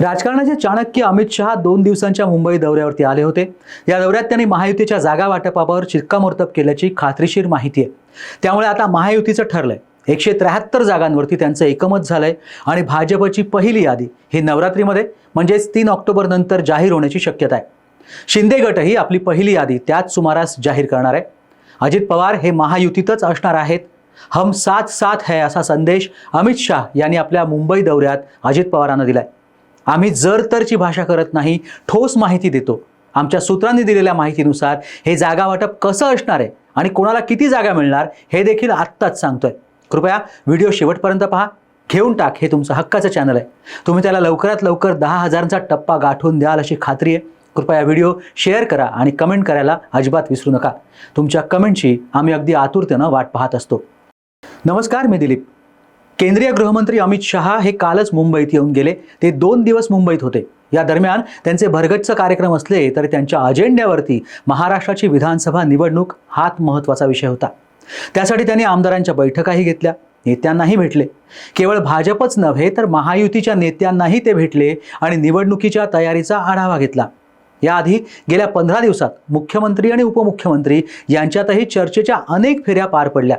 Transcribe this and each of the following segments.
राजकारणाचे चाणक्य अमित शहा दोन दिवसांच्या मुंबई दौऱ्यावरती आले होते. या दौऱ्यात त्यांनी महायुतीच्या जागा वाटपावर शिक्कामोर्तब केल्याची खात्रीशीर माहिती आहे. त्यामुळे आता महायुतीचं ठरलंय. एकशे त्र्याहत्तर जागांवरती त्यांचं एकमत झालंय आणि भाजपची पहिली यादी ही नवरात्रीमध्ये म्हणजेच तीन ऑक्टोबर नंतर जाहीर होण्याची शक्यता आहे. शिंदे गटही आपली पहिली यादी त्याच सुमारास जाहीर करणार आहे. अजित पवार हे महायुतीतच असणार आहेत. हम साथ साथ है असा संदेश अमित शाह यांनी आपल्या मुंबई दौऱ्यात अजित पवारांना दिलाय. आम्ही जर तरची भाषा करत नाही ठोस माहिती देतो. आमच्या सूत्रांनी दिलेल्या माहितीनुसार हे जागा वाटप कसं असणार आहे आणि कोणाला किती जागा मिळणार हे देखील आत्ताच सांगतोय. कृपया व्हिडिओ शेवटपर्यंत पहा. घेऊन टाक हे तुमचं हक्काचं चॅनल आहे. तुम्ही त्याला लवकरात लवकर दहा हजारांचा टप्पा गाठून द्याल अशी खात्री आहे. कृपया व्हिडिओ शेअर करा आणि कमेंट करायला अजिबात विसरू नका. तुमच्या कमेंटची आम्ही अगदी आतुरतेनं वाट पाहत असतो. नमस्कार मी दिलीप. केंद्रीय गृहमंत्री अमित शहा हे कालच मुंबईत येऊन गेले. ते दोन दिवस मुंबईत होते. या दरम्यान त्यांचे भरगच्च कार्यक्रम असले तरी त्यांच्या अजेंड्यावरती महाराष्ट्राची विधानसभा निवडणूक हाच महत्त्वाचा विषय होता. त्यासाठी त्यांनी आमदारांच्या बैठकाही घेतल्या. नेत्यांनाही भेटले. केवळ भाजपच नव्हे तर महायुतीच्या नेत्यांनाही ते भेटले आणि निवडणुकीच्या तयारीचा आढावा घेतला. याआधी गेल्या पंधरा दिवसात मुख्यमंत्री आणि उपमुख्यमंत्री यांच्यातही चर्चेच्या अनेक फेऱ्या पार पडल्या.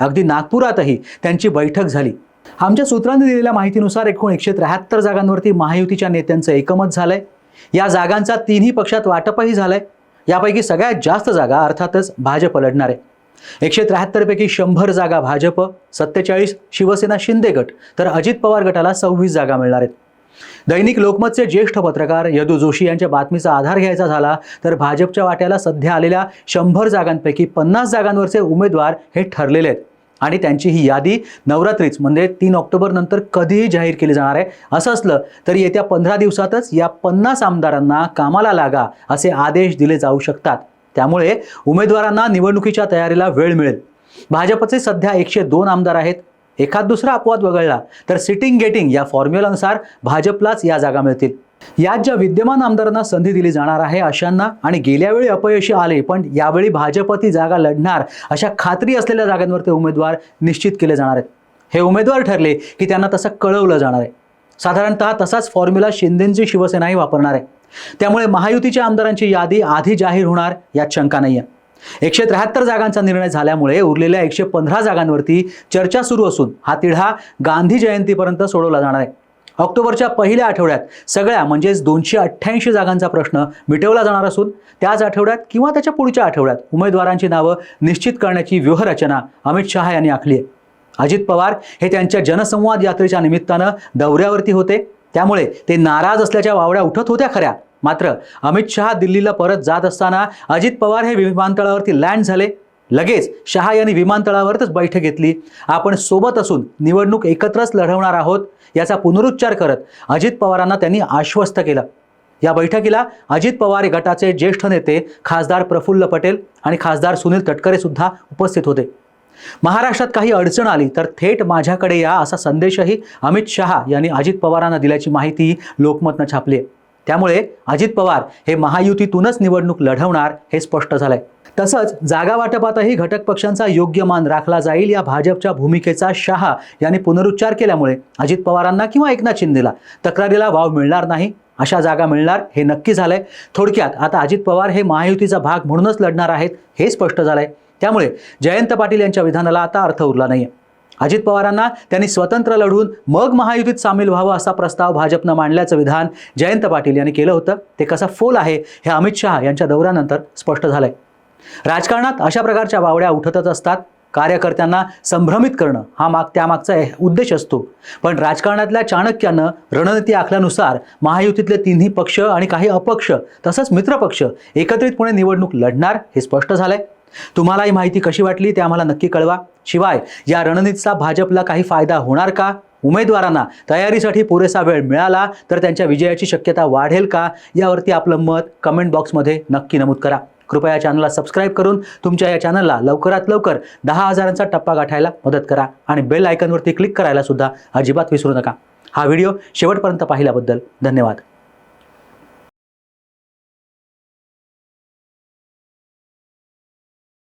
अगदी नागपुरातही त्यांची बैठक झाली. आमच्या सूत्रांनी दिलेल्या माहितीनुसार एकूण एकशे त्र्याहत्तर जागांवरती महायुतीच्या नेत्यांचं एकमत झालंय. या जागांचा तिन्ही पक्षात वाटपही झालंय. यापैकी सगळ्यात जास्त जागा अर्थातच भाजप लढणार आहे. एकशे त्र्याहत्तरपैकी शंभर जागा भाजप सत्तेचाळीस शिवसेना शिंदे गट तर अजित पवार गटाला सव्वीस जागा मिळणार आहेत. दैनिक लोकमतचे ज्येष्ठ पत्रकार यदू जोशी यांच्या बातमीचा आधार घ्यायचा झाला तर भाजपच्या वाट्याला सध्या आलेल्या शंभर जागांपैकी पन्नास जागांवरचे उमेदवार हे ठरलेले आहेत. आणि त्यांची ही यादी नवरात्रीच म्हणजे तीन ऑक्टोबर नंतर कधीही जाहीर केली जाणार आहे. असं असलं तरी येत्या पंधरा दिवसातच या पन्नास आमदारांना कामाला लागा असे आदेश दिले जाऊ शकतात. त्यामुळे उमेदवारांना निवडणुकीच्या तयारीला वेळ मिळेल. भाजपचे सध्या एकशे दोन आमदार आहेत. एखाद दुसरा अपवाद वगळला तर सिटिंग गेटिंग या फॉर्म्युलानुसार भाजपलाच या जागा मिळतील. यात ज्या विद्यमान आमदारांना संधी दिली जाणार आहे अशांना आणि गेल्या वेळी अपयशी आले पण यावेळी भाजप ती जागा लढणार अशा खात्री असलेल्या जागांवर ते उमेदवार निश्चित केले जाणार आहेत. हे उमेदवार ठरले की त्यांना तसं कळवलं जाणार आहे. साधारणतः तसाच फॉर्म्युला शिंदेची शिवसेनाही वापरणार आहे. त्यामुळे महायुतीच्या आमदारांची यादी आधी जाहीर होणार यात शंका नाही आहे एकशे त्र्याहत्तर जागांचा निर्णय झाल्यामुळे उरलेल्या एकशे पंधरा जागांवरती चर्चा सुरू असून हा तिढा गांधी जयंतीपर्यंत सोडवला जाणार आहे. ऑक्टोबरच्या पहिल्या आठवड्यात सगळ्या म्हणजेच दोनशे अठ्ठ्याऐंशी जागांचा प्रश्न मिटवला जाणार असून त्याच आठवड्यात किंवा त्याच्या पुढच्या आठवड्यात उमेदवारांची नावं निश्चित करण्याची व्यूहरचना अमित शहा यांनी आखली आहे. अजित पवार हे त्यांच्या जनसंवाद यात्रेच्या निमित्तानं दौऱ्यावरती होते. त्यामुळे ते नाराज असल्याच्या वावड्या उठत होत्या खऱ्या. मात्र अमित शहा दिल्लीला परत जात असताना अजित पवार हे विमानतळावरती लँड झाले. लगेच शहा यांनी विमानतळावरच बैठक घेतली. आपण सोबत असून निवडणूक एकत्रच लढवणार आहोत याचा पुनरुच्चार करत अजित पवारांना त्यांनी आश्वस्त केलं. या बैठकीला अजित पवार गटाचे ज्येष्ठ नेते खासदार प्रफुल्ल पटेल आणि खासदार सुनील तटकरे सुद्धा उपस्थित होते. महाराष्ट्रात काही अडचण आली तर थेट माझ्याकडे या असा संदेशही अमित शहा यांनी अजित पवारांना दिल्याची माहिती लोकमतनं छापली आहे. त्यामुळे अजित पवार हे महायुतीतूनच निवडणूक लढवणार हे स्पष्ट झालंय. तसंच जागा वाटपातही घटक पक्षांचा योग्य मान राखला जाईल या भाजपच्या भूमिकेचा शहा यांनी पुनरुच्चार केल्यामुळे अजित पवारांना किंवा एकनाथ शिंदेला तक्रारीला वाव मिळणार नाही अशा जागा मिळणार हे नक्की झालंय. थोडक्यात आता अजित पवार हे महायुतीचा भाग म्हणूनच लढणार आहेत हे स्पष्ट झालंय. त्यामुळे जयंत पाटील यांच्या विधानाला आता अर्थ उरला नाहीये. अजित पवारांना त्यांनी स्वतंत्र लढून मग महायुतीत सामील व्हावं असा प्रस्ताव भाजपनं मांडल्याचं विधान जयंत पाटील यांनी केलं होतं. ते कसं फोल आहे हे अमित शहा यांच्या दौऱ्यानंतर स्पष्ट झालंय. राजकारणात अशा प्रकारच्या वावड्या उठतच असतात. कार्यकर्त्यांना संभ्रमित करणं हा माग त्यामागचा उद्देश असतो. पण राजकारणातल्या चाणक्यानं रणनीती आखल्यानुसार महायुतीतले तिन्ही पक्ष आणि काही अपक्ष तसंच मित्रपक्ष एकत्रितपणे निवडणूक लढणार हे स्पष्ट झालंय. तुम्हाला ही माहिती कशी वाटली ते आम्हाला नक्की कळवा. शिवाय या रणनीतीचा भाजपला काही फायदा होणार का? उमेदवारांना तयारीसाठी पुरेसा वेळ मिळाला तर त्यांच्या विजयाची शक्यता वाढेल का? यावरती आपलं मत कमेंट बॉक्समध्ये नक्की नमूद करा. कृपया या चॅनलला सबस्क्राईब करून तुमच्या या चॅनलला लवकरात लवकर दहा हजारांचा टप्पा गाठायला मदत करा आणि बेल आयकनवरती क्लिक करायला सुद्धा अजिबात विसरू नका. हा व्हिडिओ शेवटपर्यंत पाहिल्याबद्दल धन्यवाद.